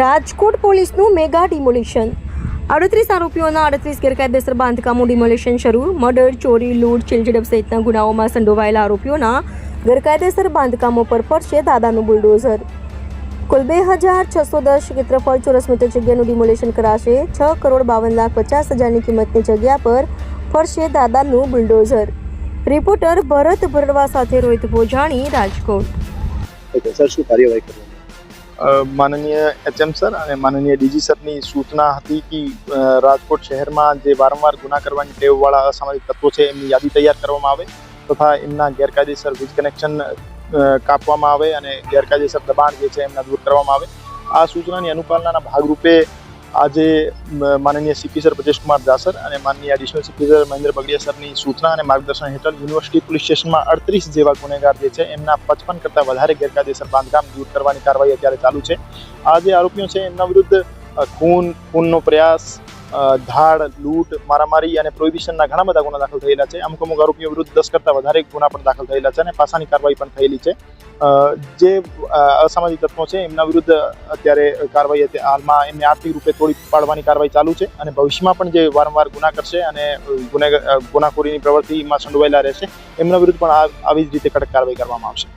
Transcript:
રાજકોટ પોલીસનું mega demolition. અડત્રીસ આરોપીઓના અડત્રીસ ગેરકાયદેસર બાંધકામો ડિમોલિશન શરૂ. મર્ડર, ચોરી, લૂંટ ચીલઝડપ સહિતના ગુનાઓમાં સંડોવાયેલા આરોપીઓના ગેરકાયદેસર બાંધકામો પર ફરશે દાદાનું બુલડોઝર. કુલ બે હજાર છસો દસ ક્ષેત્રફળ ચોરસ મીટર જગ્યાનું ડિમોલિશન કરાશે. છ કરોડ બાવન લાખ પચાસ હજારની કિંમતની જગ્યા પર ફરશે દાદાનું બુલડોઝર. રિપોર્ટર ભરત ભરડવા સાથે રોહિત ભોજાણી, રાજકોટ. સર, શું કાર્યવાહી માનનીય એચએમ સર અને માનનીય ડીજી સરની સૂચના હતી કે રાજકોટ શહેરમાં જે વારંવાર ગુના કરવાની ટેવવાળા અસામાજિક તત્વો છે, એમની યાદી તૈયાર કરવામાં આવે તથા એમના ગેરકાયદેસર વીજ કનેક્શન કાપવામાં આવે અને ગેરકાયદેસર દબાણ જે છે, એમના દૂર કરવામાં આવે. આ સૂચનાની અનુપાલનાના ભાગરૂપે આજે માનનીય સીપી સર બ્રજેશકુમાર દાસર અને માનનીય additional CP sir Mahendra Bagadia સરની સૂચના અને માર્ગદર્શન હેઠળ યુનિવર્સિટી પોલીસ સ્ટેશનમાં અડત્રીસ જેવા ગુનેગાર જે છે, એમના પચપન કરતાં વધારે ગેરકાયદેસર બાંધકામ દૂર કરવાની કાર્યવાહી અત્યારે ચાલુ છે. આ જે આરોપીઓ છે, એમના વિરુદ્ધ ખૂન, ખૂનનો પ્રયાસ ધાડ, લૂંટ, મારામારી અને પ્રોહિબિશનના ઘણા બધા ગુના દાખલ થયેલા છે. અમુક અમુક આરોપીઓ વિરુદ્ધ દસ કરતાં વધારે ગુના પણ દાખલ થયેલા છે અને પાસાની કાર્યવાહી પણ થયેલી છે. જે અસામાજિક તત્વો છે, એમના વિરુદ્ધ અત્યારે કાર્યવાહી હાલમાં એમને આર્થિક રૂપે તોડી પાડવાની કાર્યવાહી ચાલુ છે અને ભવિષ્યમાં પણ જે વારંવાર ગુના કરશે અને ગુનાખોરીની પ્રવૃત્તિમાં સંડોવાયેલા રહેશે, એમના વિરુદ્ધ પણ આવી જ રીતે કડક કાર્યવાહી કરવામાં આવશે.